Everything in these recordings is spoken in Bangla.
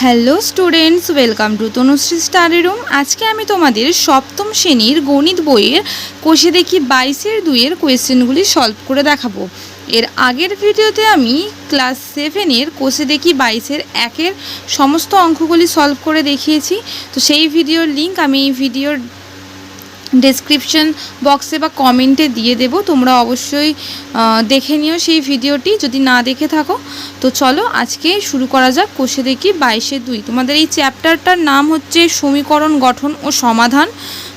Hello students welcome to Tanushree study room আজকে আমি তোমাদের সপ্তম শ্রেণির গণিত বইয়ের কোষে দেখি বাইশের দুইয়ের কোয়েশ্চেনগুলি সলভ করে দেখাবো। এর আগের ভিডিওতে আমি ক্লাস সেভেনের কোষে দেখি বাইশের একের সমস্ত অঙ্কগুলি সলভ করে দেখিয়েছি। তো সেই ভিডিওর লিঙ্ক আমি এই ভিডিওর ডেসক্রিপশন বক্সে বা কমেন্টে দিয়ে দেব। তোমরা অবশ্যই দেখে নিও সেই ভিডিওটি যদি না দেখে থাকো, তো চলো আজকে শুরু করা যাক কোষে দেখি বাইশে দুই। তোমাদের এই চ্যাপ্টারটার নাম হচ্ছে সমীকরণ গঠন ও সমাধান।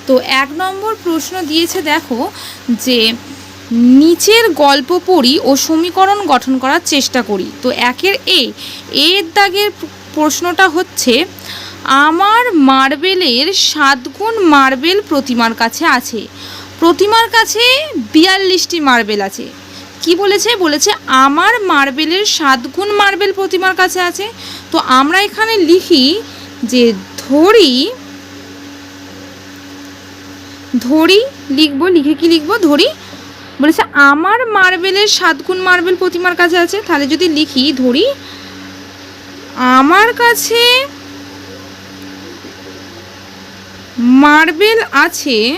তো এক নম্বর প্রশ্ন দিয়েছে, দেখো, যে নিচের গল্প পড়ি ও সমীকরণ গঠন করার চেষ্টা করি। তো একের এ, এর দাগের প্রশ্নটা হচ্ছে আমার মার্বেলের সাতগুণ মার্বেল প্রতিমার কাছে আছে। প্রতিমার কাছে বিয়াল্লিশটি মার্বেল আছে। কি বলেছে? বলেছে, আমার মার্বেলের সাতগুণ মার্বেল প্রতিমার কাছে আছে। তো আমরা এখানে লিখি যে, ধরি ধরি, লিখব, লিখে কি লিখব? ধরি, বলেছে, আমার মার্বেলের সাতগুণ মার্বেল প্রতিমার কাছে আছে। তাহলে যদি লিখি, ধরি, আমার কাছে মার্বেল আছে।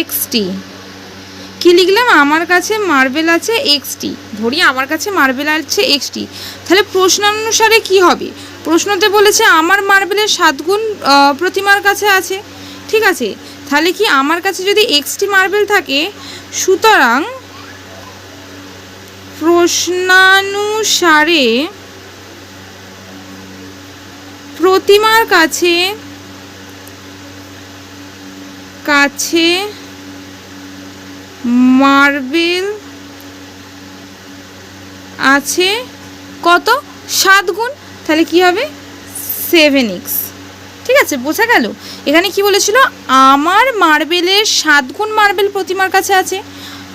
এক্সটি কি লিখলাম? আমার কাছে মার্বেল আছে এক্সটি ধরি আমার কাছে মার্বেল আছে এক্সটি তাহলে প্রশ্নানুসারে কি হবে? প্রশ্নতে বলেছে আমার মার্বেলের সাত গুণ আহ, প্রতিমার কাছে আছে। ঠিক আছে? তাহলে কি আমার কাছে যদি এক্সটি মার্বেল থাকে সুতরাং প্রশ্নানুসারে প্রতিমার কাছে কাছে মার্বেল আছে কত? সাত গুণ? তাহলে কি হবে? Seven X. ঠিক আছে, বোঝা গেল? এখানে কি বলেছিল? আমার মার্বেলের সাত গুণ মার্বেল প্রতিমার কাছে আছে।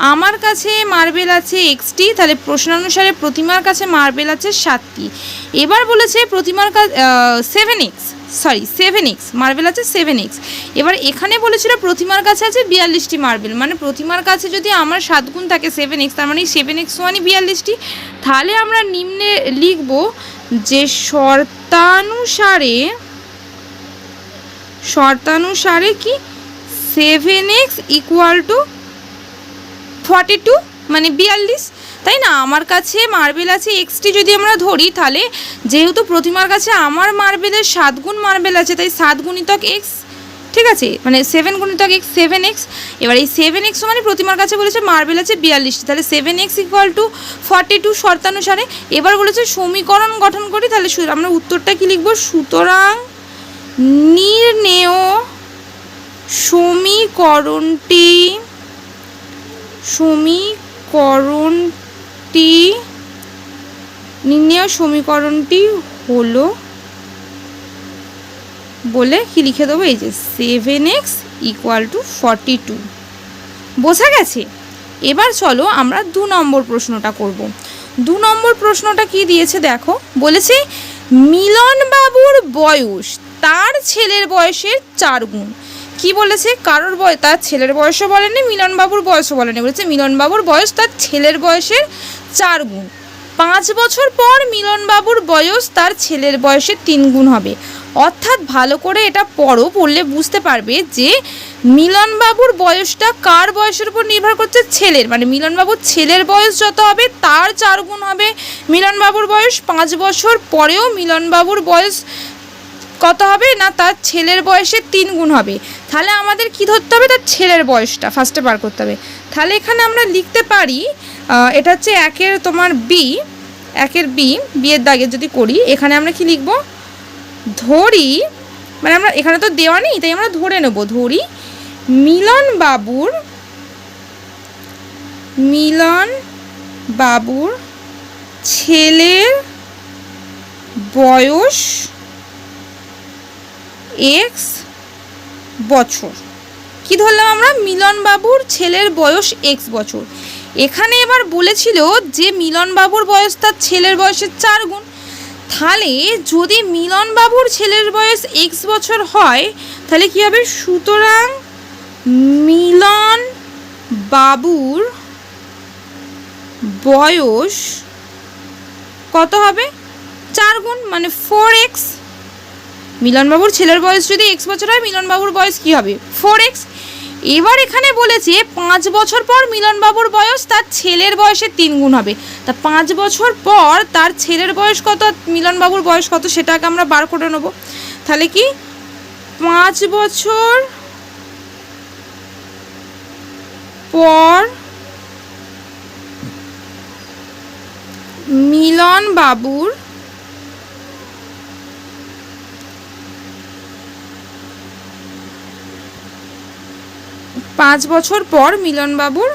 আমার কাছে মার্বেল আছে এক্সটি তাহলে প্রশ্নানুসারে প্রতিমার কাছে মার্বেল আছে সাতটি এবার বলেছে প্রতিমার কাছে seven X sorry seven X marble আছে সেভেন এক্স এবার এখানে বলেছিল প্রতিমার কাছে আছে বিয়াল্লিশটি মার্বেল মানে প্রতিমার কাছে যদি আমার সাত গুণ থাকে সেভেন এক্স তার মানে সেভেন এক্স ওয়ানই বিয়াল্লিশটি তাহলে আমরা নিম্নে লিখব যে শর্তানুসারে শর্তানুসারে কি? Seven X equal to forty two মানে বিয়াল্লিশ। তাই না? আমার কাছে মার্বেল আছে এক্সটি যদি আমরা ধরি তাহলে, যেহেতু প্রতিমার কাছে আমার মার্বেলের সাত গুণ মার্বেল আছে, তাই সাত গুণিতক এক্স ঠিক আছে? মানে সেভেন গুণিতক এক্স সেভেন এক্স এবার এই সেভেন এক্স মানে প্রতিমার কাছে বলেছে মার্বেল আছে বিয়াল্লিশটি। তাহলে seven X equal to forty two শর্তানুসারে এবার বলেছে সমীকরণ গঠন করি, তাহলে আমরা উত্তরটা কি লিখব? সুতরাং নির্ণেয় সমীকরণটি সমীকরণটি নির্ণেয় সমীকরণটি হলো বলে কি লিখে দেবো? এই যে seven X equal to forty two বোঝা গেছে? এবার চলো আমরা দু নম্বর প্রশ্নটা করব। দু নম্বর প্রশ্নটা কি দিয়েছে দেখো? বলেছে মিলন বাবুর বয়স তার ছেলের বয়সের চার গুণ। কি বলেছে? কারোর বয়স তার ছেলের বয়সও বলেনি, মিলনবাবুর বয়সও বলেনি। বলেছে মিলনবাবুর বয়স তার ছেলের বয়সের চার গুণ। পাঁচ বছর পর মিলনবাবুর বয়স তার ছেলের বয়সের তিন গুণ হবে। অর্থাৎ ভালো করে এটা পড়ো, পড়লে বুঝতে পারবে যে মিলনবাবুর বয়সটা কার বয়সের উপর নির্ভর করছে? ছেলের। মানে মিলনবাবুর ছেলের বয়স যত হবে, তার চার গুণ হবে। মিলনবাবুর বয়স পাঁচ বছর পরেও মিলনবাবুর বয়স কত হবে না তার ছেলের বয়সে তিন গুণ হবে? তাহলে আমাদের কি ধরতে হবে? তার ছেলের বয়সটা ফার্স্টে বার করতে হবে। তাহলে এখানে আমরা লিখতে পারি এটা হচ্ছে একের তোমার বি একের বি বিয়ের দাগে যদি করি, এখানে আমরা কি লিখব? ধরি মানে আমরা, এখানে তো দেওয়া নেই, তাই আমরা ধরে নেব। ধরি, মিলন বাবুর মিলন বাবুর ছেলের বয়স এক্স বছর। কি ধরলাম আমরা? মিলনবাবুর ছেলের বয়স এক্স বছর। এখানে এবার বলেছিল যে মিলনবাবুর বয়স তার ছেলের বয়সের চার গুণ। তাহলে যদি মিলনবাবুর ছেলের বয়স এক্স বছর হয়, তাহলে কি হবে? সুতরাং মিলন বাবুর বয়স কত হবে? চার গুণ মানে ফোর এক্স মিলনবাবুর ছেলের বয়স যদি এক্স বছর হয়, মিলনবাবুর বয়স কি হবে? ফোর এক্স এবার এখানে বলেছে, পাঁচ বছর পর মিলনবাবুর বয়স তার ছেলের বয়সের তিন গুণ হবে। তা পাঁচ বছর পর তার ছেলের বয়স কত, মিলনবাবুর বয়স কত সেটাকে আমরা বার করে নেব। তাহলে কি? পাঁচ বছর পর মিলন বাবুর পাঁচ বছর পর মিলনবাবুর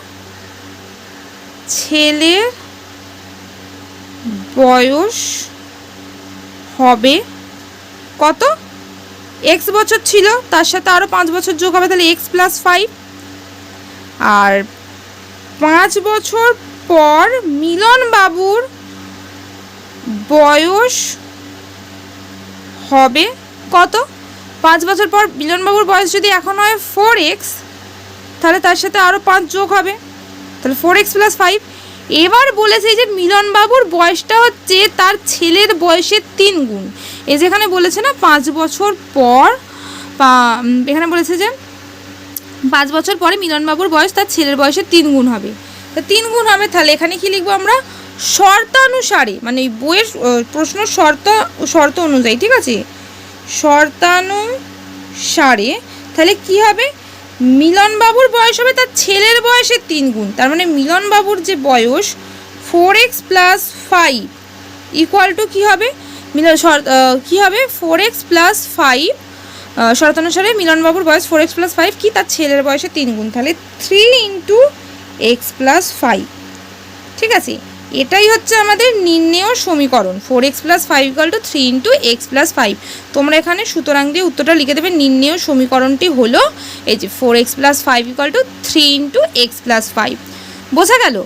ছেলের বয়স হবে কত? এক্স বছর ছিল, তার সাথে আরও পাঁচ বছর যোগ হবে, তাহলে এক্স প্লাস ফাইভ আর পাঁচ বছর পর মিলনবাবুর বয়স হবে কত? পাঁচ বছর পর মিলনবাবুর বয়স যদি এখন হয় ফোর এক্স তাহলে তার সাথে আরও পাঁচ যোগ হবে। তাহলে ফোর এক্স প্লাস ফাইভ এবার বলেছে যে মিলনবাবুর বয়সটা হচ্ছে তার ছেলের বয়সের তিন গুণ। এই যেখানে বলেছে না, পাঁচ বছর পর এখানে বলেছে যে পাঁচ বছর পরে মিলনবাবুর বয়স তার ছেলের বয়সের তিন গুণ হবে। তা তিন গুণ হবে, তাহলে এখানে কি লিখব আমরা? শর্তানুসারে মানে এই বইয়ের প্রশ্ন শর্ত শর্ত অনুযায়ী, ঠিক আছে? শর্তানুসারে, তাহলে কি হবে? মিলনবাবুর বয়স হবে তার ছেলের বয়সের তিন গুণ। তার মানে মিলনবাবুর যে বয়স four X plus five equal to কী হবে? মিলন কী হবে? ফোর এক্স প্লাস ফাইভ শর্তানুসারে মিলনবাবুর বয়স ফোর এক্স প্লাস ফাইভ কি? তার ছেলের বয়সে তিন গুণ। তাহলে three into X plus five ঠিক আছে? এটাই হচ্ছে আমাদের নির্ণেয় সমীকরণ। Four X plus five equal to three into X plus five তোমরা এখানে সুতরাং দিয়ে উত্তরটা লিখে দেবে, নির্ণেয় সমীকরণটি হলো এই যে four X plus five equal to three into X plus five বোঝা গেল?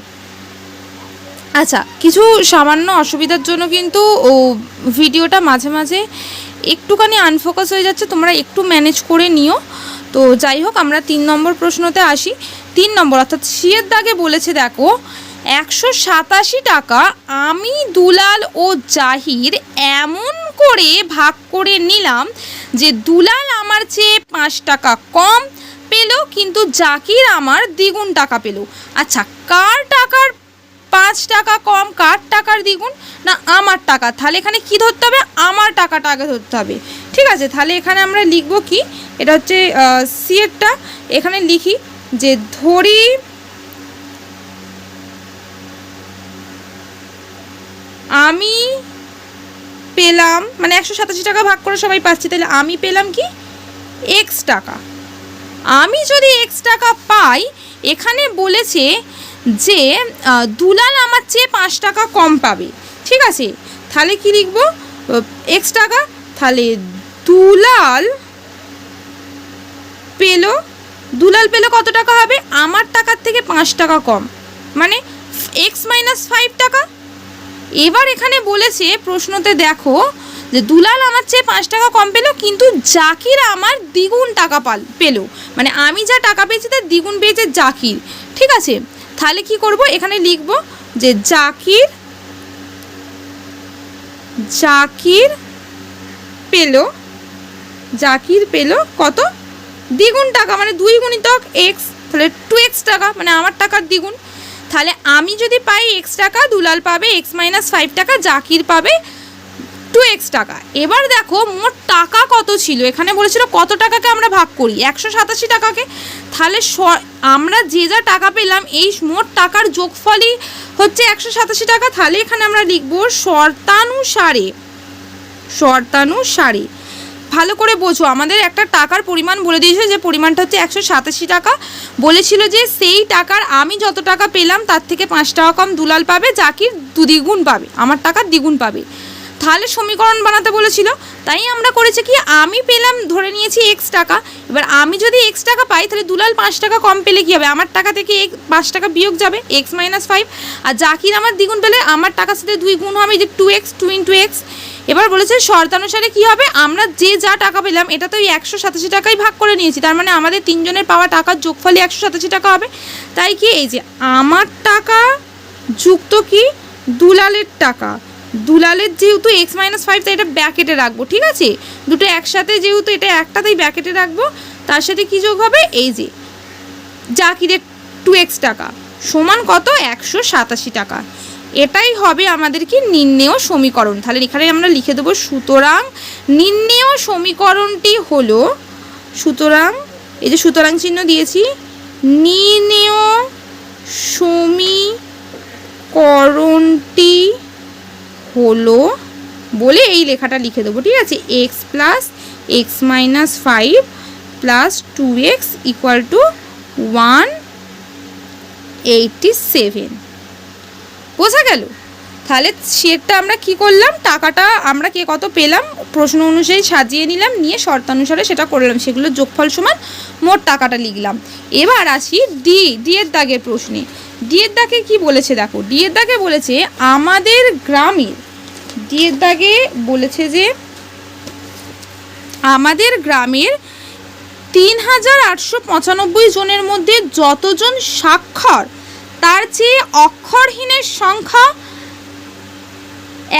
আচ্ছা কিছু সামান্য অসুবিধার জন্য কিন্তু ও ভিডিওটা মাঝে মাঝে একটুখানি আনফোকাস হয়ে যাচ্ছে, তোমরা একটু ম্যানেজ করে নিও। তো যাই হোক, আমরা তিন নম্বর প্রশ্নতে আসি। তিন নম্বর, অর্থাৎ সিয়ের দাগে বলেছে, দেখো একশো সাতাশি টাকা আমি দুলাল ও জাহির এমন করে ভাগ করে নিলাম যে দুলাল আমার চেয়ে পাঁচ টাকা কম পেল, কিন্তু জাকির আমার দ্বিগুণ টাকা পেল। আচ্ছা কার টাকার পাঁচ টাকা কম, কার টাকার দ্বিগুণ? না, আমার টাকা। তাহলে এখানে কি ধরতে হবে? আমার টাকাটা আগে ধরতে হবে। ঠিক আছে, তাহলে এখানে আমরা লিখব কি? এটা হচ্ছে সিএরটা এখানে লিখি যে ধরি আমি পেলাম মানে একশো সাতাশি টাকা ভাগ করে সবাই পাচ্ছি, তাহলে আমি পেলাম কি? এক্স টাকা। আমি যদি এক্স টাকা পাই, এখানে বলেছে যে দুলাল আমার চেয়ে পাঁচ টাকা কম পাবে। ঠিক আছে? তাহলে কি লিখব? এক্স টাকা, তাহলে দুলাল পেল দুলাল পেল কত টাকা হবে? আমার টাকার থেকে পাঁচ টাকা কম। মানে এক্স মাইনাস ফাইভ টাকা এবার এখানে বলেছে, প্রশ্নতে দেখো, যে দুলাল আমার চেয়ে পাঁচ টাকা কম পেল, কিন্তু জাকির আমার দ্বিগুণ টাকা পাল, পেল। মানে আমি যা টাকা পেয়েছি তার দ্বিগুণ পেয়েছে জাকির। ঠিক আছে? তাহলে কি করব? এখানে লিখব যে জাকির জাকির পেল জাকির পেল কত? দ্বিগুণ টাকা মানে দুই গুণিতক এক্স তাহলে টু এক্স টাকা মানে আমার টাকার দ্বিগুণ। তাহলে আমি যদি পাই এক্স টাকা, দুলাল পাবে এক্স মাইনাস ফাইভ টাকা, জাকির পাবে টু এক্স টাকা। এবার দেখো, মোট টাকা কত ছিল? এখানে বলেছিল কত টাকাকে আমরা ভাগ করি? একশো সাতাশি টাকাকে। তাহলে স- আমরা যে যা টাকা পেলাম, এই মোট টাকার যোগফলই হচ্ছে একশো সাতাশি টাকা। তাহলে এখানে আমরা লিখব শর্তানুসারে শর্তানুসারে। ভালো করে বোঝো। আমাদের একটা টাকার পরিমাণ বলে দিয়েছে যে পরিমাণটা হচ্ছে একশো সাতাশি টাকা। বলেছিল যে সেই টাকার আমি যত টাকা পেলাম তার থেকে পাঁচ টাকা কম দুলাল পাবে, জাকির দু দ্বিগুণ পাবে, আমার টাকা দ্বিগুণ পাবে। তাহলে সমীকরণ বানাতে বলেছিল। তাই আমরা করেছি কি, আমি পেলাম, ধরে নিয়েছি এক্স টাকা। এবার আমি যদি এক্স টাকা পাই, তাহলে দুলাল পাঁচ টাকা কম পেলে কী হবে? আমার টাকা থেকে এক, পাঁচ টাকা বিয়োগ যাবে এক্স মাইনাস ফাইভ আর জাকির আমার দ্বিগুণ পেলে, আমার টাকার সাথে দুই গুণ হবে যে two X two into X এবার বলেছে শর্তানুসারে কি হবে? আমরা যে যা টাকা পেলাম, এটা তো ওই একশো সাতাশি টাকাই ভাগ করে নিয়েছি। তার মানে আমাদের তিনজনের পাওয়া টাকার যোগফলই একশো সাতাশি টাকা হবে। তাই কি এই যে আমার টাকা যুক্ত কি? দুলালের টাকা। দুলালের যেহেতু এক্স মাইনাস ফাইভ, তাই এটা ব্যাকেটে রাখব, ঠিক আছে? দুটো একসাথে যেহেতু এটা একটাতেই ব্যাকেটে রাখব, তার সাথে কি যোগ হবে? এই যে জাকিরের টু এক্স টাকা। সমান কত? একশো সাতাশি টাকা। এটাই হবে আমাদের কি নির্ণেয় সমীকরণ। তাহলে এখানে আমরা লিখে দেবো, সুতরাং নির্ণেয় সমীকরণটি হলো, সুতরাং, এই যে সুতরাং চিহ্ন দিয়েছি, নির্ণেয় সমীকরণটি হলো বলে এই লেখাটা লিখে দেবো, ঠিক আছে? X plus X minus five plus two X equal to one eighty seven বোঝা গেল। তাহলে সেটা আমরা কি করলাম? টাকাটা আমরা কে কত পেলাম? প্রশ্ন অনুযায়ী সাজিয়ে নিলাম, নিয়ে শর্তানুসারে সেটা করলাম সেগুলো যোগফল সমান মোট টাকাটা লিখলাম। এবার আসি ডি ডি এর দাগের প্রশ্নে। ডি এর দাগে কি বলেছে দেখো? ডি এর দাগে বলেছে আমাদের গ্রামের ডি এর দাগে বলেছে যে আমাদের গ্রামের তিন হাজার আটশো পঁচানব্বই জনের মধ্যে যতজন স্বাক্ষর তার চেয়ে অক্ষরহীনের সংখ্যা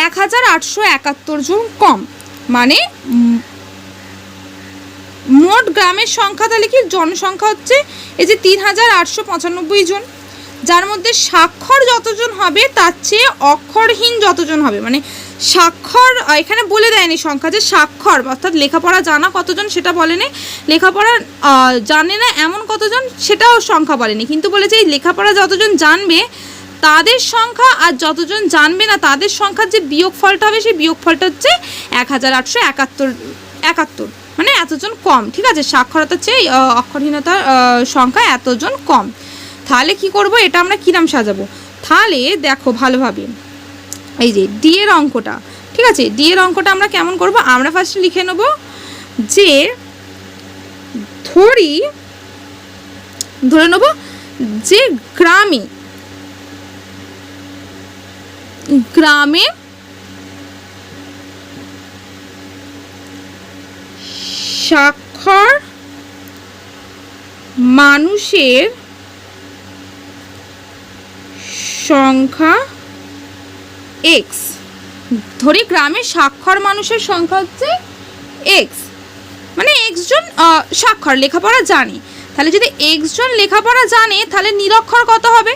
এক হাজার আটশো একাত্তর জন কম। মানে মোট গ্রামের সংখ্যা তাহলে কি? জনসংখ্যা হচ্ছে এই যে তিন হাজার আটশো পঁচানব্বই জন। যার মধ্যে স্বাক্ষর যতজন হবে, তার চেয়ে অক্ষরহীন যতজন হবে। মানে স্বাক্ষর এখানে বলে দেয়নি সংখ্যা যে স্বাক্ষর, অর্থাৎ লেখাপড়া জানা কতজন সেটা বলেনি। লেখাপড়া জানে না এমন কতজন সেটাও সংখ্যা বলেনি। কিন্তু বলেছে এই লেখাপড়া যতজন জানবে, তাদের সংখ্যা আর যতজন জানবে না, তাদের সংখ্যার যে বিয়োগফলটা হবে, সেই বিয়োগফলটা হচ্ছে এক হাজার আটশো একাত্তর একাত্তর। মানে এতজন কম, ঠিক আছে? সাক্ষরতার চেয়ে অক্ষরহীনতার সংখ্যা এতজন কম। তাহলে কি করব? এটা আমরা কিরাম সাজাবো? তাহলে দেখো ভালোভাবে। এই যে ডি এর অঙ্কটা, ঠিক আছে? ডি এর অঙ্কটা আমরা কেমন করব? আমরা ফার্স্ট লিখে নেব যে ধরি, ধরে নেব যে গ্রামে গ্রামে স্বাক্ষর মানুষের সংখ্যা এক্স ধরি গ্রামে স্বাক্ষর মানুষের সংখ্যা হচ্ছে এক্স মানে এক্স জন স্বাক্ষর, লেখাপড়া জানে। তাহলে যদি এক্স জন লেখাপড়া জানে, তাহলে নিরক্ষর কত হবে?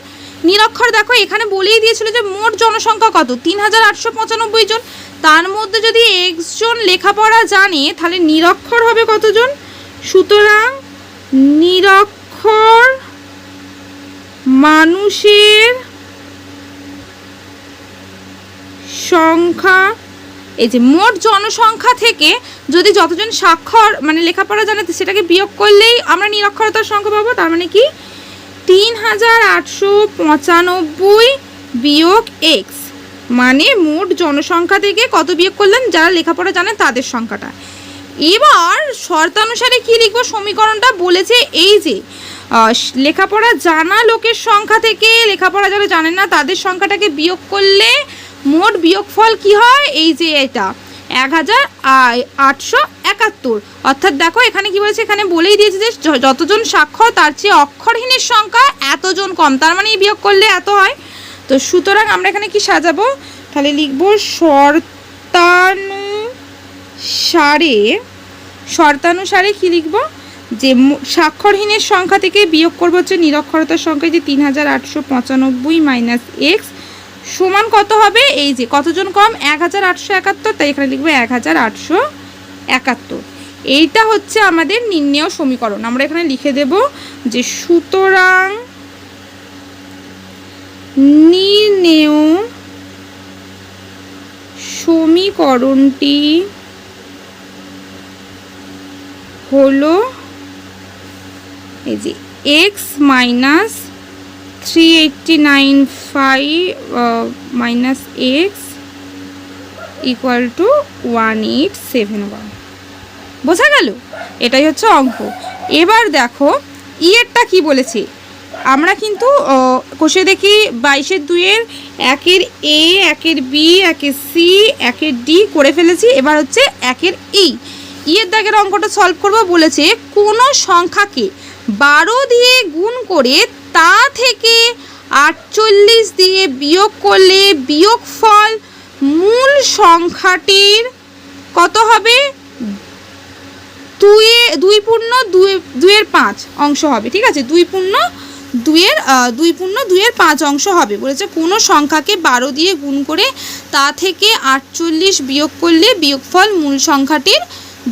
নিরক্ষর দেখো, এখানে বলেই দিয়েছিল যে মোট জনসংখ্যা কত? তিন হাজার আটশো পঁচানব্বই জন। তার মধ্যে যদি এক্স জন লেখাপড়া জানে, তাহলে নিরক্ষর হবে কতজন? সুতরাং নিরক্ষর মানুষের সংখ্যা এই যে মোট জনসংখ্যা থেকে যদি যতজন স্বাক্ষর মানে লেখাপড়া জানে সেটাকে বিয়োগ করলেই আমরা নিরক্ষরতার সংখ্যা পাবো, তার মানে কি? তিন হাজার আটশো পঁচানব্বই বিয়োগ এক্স মানে মোট জনসংখ্যা থেকে কত বিয়োগ করলেন? যারা লেখাপড়া জানে তাদের সংখ্যাটা। এবার শর্তানুসারে কি লিখব? সমীকরণটা বলেছে এই যে লেখাপড়া জানা লোকের সংখ্যা থেকে লেখাপড়া যারা জানেন না, তাদের সংখ্যাটাকে বিয়োগ করলে মোট বিয়োগফল কি হয়? এই যে এটা। এক হাজার আটশো একাত্তর। অর্থাৎ দেখো, এখানে কি বলেছে? এখানে বলেই দিয়েছে যে যতজন স্বাক্ষর তার চেয়ে অক্ষরহীনের সংখ্যা এতজন কম। তার মানে বিয়োগ করলে এত হয়। তো সুতরাং আমরা এখানে কি সাজাবো? তাহলে লিখব শর্তানুসারে শর্তানুসারে কি লিখব? যে স্বাক্ষরহীনের সংখ্যা থেকে বিয়োগ করব হচ্ছে নিরক্ষরতার সংখ্যা যে তিন হাজার আটশো পঁচানব্বই মাইনাস এক্স সমান কত হবে? এই যে, কতজন কম? এক হাজার আটশো একাত্তর, তাই এখানে লিখবে এক হাজার আটশো একাত্তর। এইটা হচ্ছে আমাদের নির্ণেয় সমীকরণ। আমরা এখানে লিখে দেব যে সুতরাং নির্ণেয় সমীকরণটি হলো এই যে X minus three eighty nine five minus X equal to one eight seven one বোঝা গেল? এটাই হচ্ছে অঙ্ক। এবার দেখো, ইয়েরটা কি বলেছে? আমরা কিন্তু কষে দেখি বাইশের দুইয়ের, একের এ একের বি একের সি একের ডি করে ফেলেছি। এবার হচ্ছে একের ই ইয়ের দাগের অঙ্কটা সলভ করব বলেছে, কোনো সংখ্যাকে বারো দিয়ে গুণ করে তা থেকে আটচল্লিশ দিয়ে বিয়োগ করলে বিয়োগফল মূল সংখ্যাটির কত হবে? দুয়ে, দুই পূর্ণ দুই, দুইয়ের পাঁচ অংশ হবে, ঠিক আছে? দুই পূর্ণ দুইয়ের দুই পূর্ণ দুইয়ের পাঁচ অংশ হবে, বলেছে। কোনো সংখ্যাকে বারো দিয়ে গুণ করে তা থেকে আটচল্লিশ বিয়োগ করলে বিয়োগফল মূল সংখ্যাটির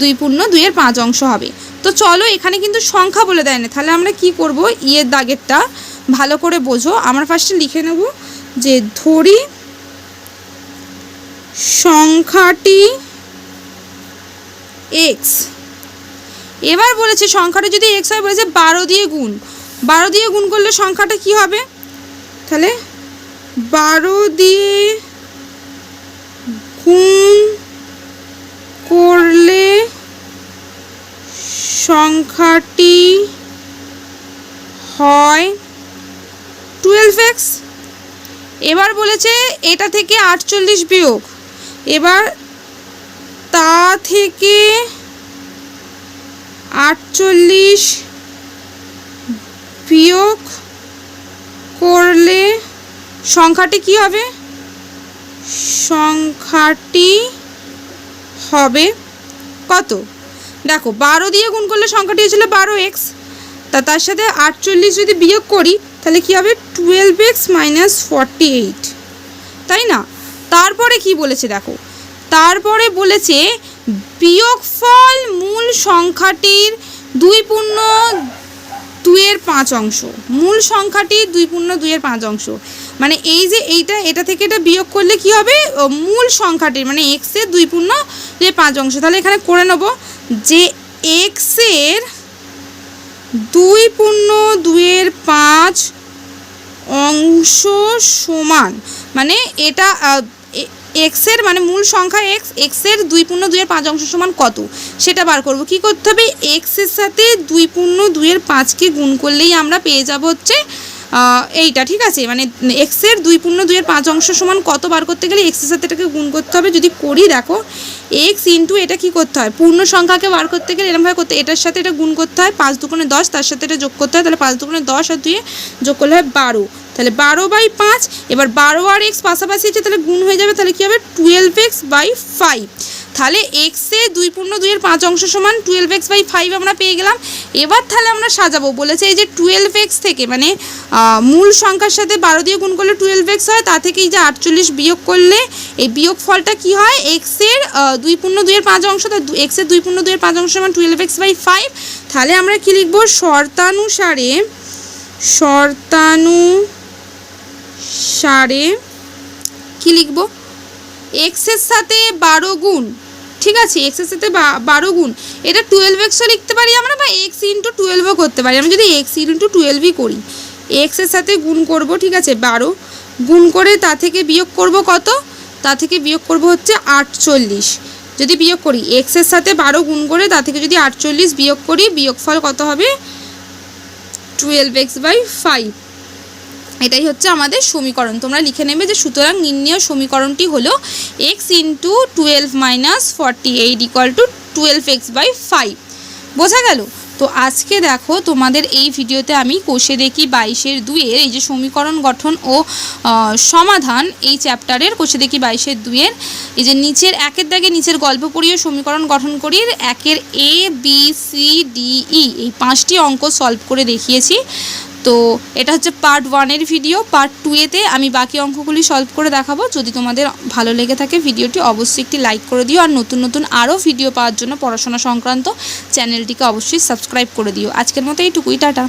দুই পূর্ণ দুইয়ের পাঁচ অংশ হবে। তো চলো, এখানে কিন্তু সংখ্যা বলে দেয় না। তাহলে আমরা কি করব? ইয়ের দাগেরটা ভালো করে বোঝো। আমরা ফার্স্টে লিখে নেব যে ধরি সংখ্যাটি এক্স এবার বলেছে সংখ্যাটা যদি এক্স হয়, বলেছে বারো দিয়ে গুণ। বারো দিয়ে গুণ করলে সংখ্যাটা কি হবে? তাহলে বারো দিয়ে গুণ করলে সংখ্যাটি হয় টুয়েলভ এক্স এবার বলেছে এটা থেকে আটচল্লিশ বিয়োগ। এবার তা থেকে আটচল্লিশ বিয়োগ করলে সংখ্যাটি কি হবে? সংখ্যাটি হবে কত? দেখো, বারো দিয়ে গুণ করলে সংখ্যাটি হয়েছিল বারো এক্স তা তার সাথে আটচল্লিশ যদি বিয়োগ করি, তাহলে কি হবে? Twelve X minus forty eight তাই না? তারপরে কি বলেছে দেখো? তারপরে বলেছে বিয়োগফল মূল সংখ্যাটির দুই পূর্ণ দুইয়ের পাঁচ অংশ। মূল সংখ্যাটি দুই পূর্ণ দুইয়ের পাঁচ অংশ। মানে এই যে এইটা, এটা থেকে এটা বিয়োগ করলে কি হবে? মূল সংখ্যাটির মানে এক্সের দুই পূর্ণ দুইয়ের পাঁচ অংশ। তাহলে এখানে করে নেব। যে এক্সের দুই পূর্ণ দুইয়ের পাঁচ অংশ সমান মানে এটা এক্সের মানে মূল সংখ্যা এক্স, এক্সের দুই পূর্ণ দুইয়ের পাঁচ অংশ সমান কত? সেটা বার করব। কি করতে হবে? এক্সের সাথে দুই পূর্ণ দুইয়ের পাঁচকে গুণ করলেই আমরা পেয়ে যাব হচ্ছে এইটা, ঠিক আছে? মানে এক্সের দুই পূর্ণ দুইয়ের পাঁচ অংশ সমান কত বার করতে গেলে এক্সের সাথে এটাকে গুণ করতে হবে? যদি করি, দেখো এক্স ইন্টু এটা কি করতে হয়? পূর্ণ সংখ্যাকে বার করতে গেলে এরকমভাবে করতে এটার সাথে এটা গুণ করতে হয় পাঁচ দুগুণে দশ, তার সাথে এটা যোগ করতে হয়। তাহলে পাঁচ দুগুণে দশ আর দুয়ে যোগ করলে হয় বারো। তাহলে বারো বাই পাঁচ, এবার বারো আর এক্স পাশাপাশি আছে তাহলে গুণ হয়ে যাবে, তাহলে কী হবে? টুয়েলভ এক্স বাই ফাইভ তাহলে এক্সে দুই পূর্ণ দুইয়ের পাঁচ অংশ সমান টুয়েলভ এক্স বাই ফাইভ আমরা পেয়ে গেলাম। এবার তাহলে আমরা সাজাবো। বলেছে এই যে টুয়েলভ এক্স থেকে মানে মূল সংখ্যার সাথে বারো দিয়ে গুণ করলে টুয়েলভ এক্স হয়, তা থেকে এই যে আটচল্লিশ বিয়োগ করলে এই বিয়োগ ফলটা কী হয়? এক্সের দুই পূর্ণ দুইয়ের পাঁচ অংশ, তা এক্সের দুই পূর্ণ দুইয়ের পাঁচ অংশ সমান টুয়েলভ এক্স বাই ফাইভ তাহলে আমরা কী লিখব? শর্তানুসারে শর্তানু সারে কি লিখব? এক্সের সাথে বারো গুণ ঠিক আছে এক্সের সাথে বারো গুণ। এটা টুয়েলভ এক্সও লিখতে পারি আমরা বা এক্স ইন্টু টুয়েলভও করতে পারি? আমরা যদি এক্স ইন্টু টুয়েলভই করি এক্সের সাথে গুণ করব, ঠিক আছে, বারো। গুণ করে তা থেকে বিয়োগ করব কত? তা থেকে বিয়োগ করব হচ্ছে আটচল্লিশ। যদি বিয়োগ করি এক্সের সাথে বারো গুণ করে তা থেকে যদি আটচল্লিশ বিয়োগ করি, বিয়োগফল কত হবে? টুয়েলভ এক্স বাই ফাইভ এটাই হচ্ছে আমাদের সমীকরণ। তোমরা লিখে নেবে যে সুতরাং নির্ণয় সমীকরণটি হলো X into twelve minus forty eight equal to twelve X by five বোঝা গেল? তো আজকে দেখো তোমাদের এই ভিডিওতে আমি কোষে দেখি বাইশের দুইয়ের, এই যে সমীকরণ গঠন ও সমাধান, এই চ্যাপ্টারের কোষে দেখি বাইশের দুইয়ের। এই যে নিচের, একের দাগে নিচের গল্প পড়িয়ে সমীকরণ গঠন করি একের A B C D E এই পাঁচটি অঙ্ক সলভ করে দেখিয়েছি। তো এটা হচ্ছে পার্ট ওয়ানের ভিডিও পার্ট টুয়েতে আমি বাকি অঙ্কগুলি সলভ করে দেখাবো। যদি তোমাদের ভালো লেগে থাকে ভিডিওটি, অবশ্যই একটি লাইক করে দিও। আর নতুন নতুন আরও ভিডিও পাওয়ার জন্য পড়াশোনা সংক্রান্ত চ্যানেলটিকে অবশ্যই সাবস্ক্রাইব করে দিও। আজকের মতো এইটুকুই, টাটা।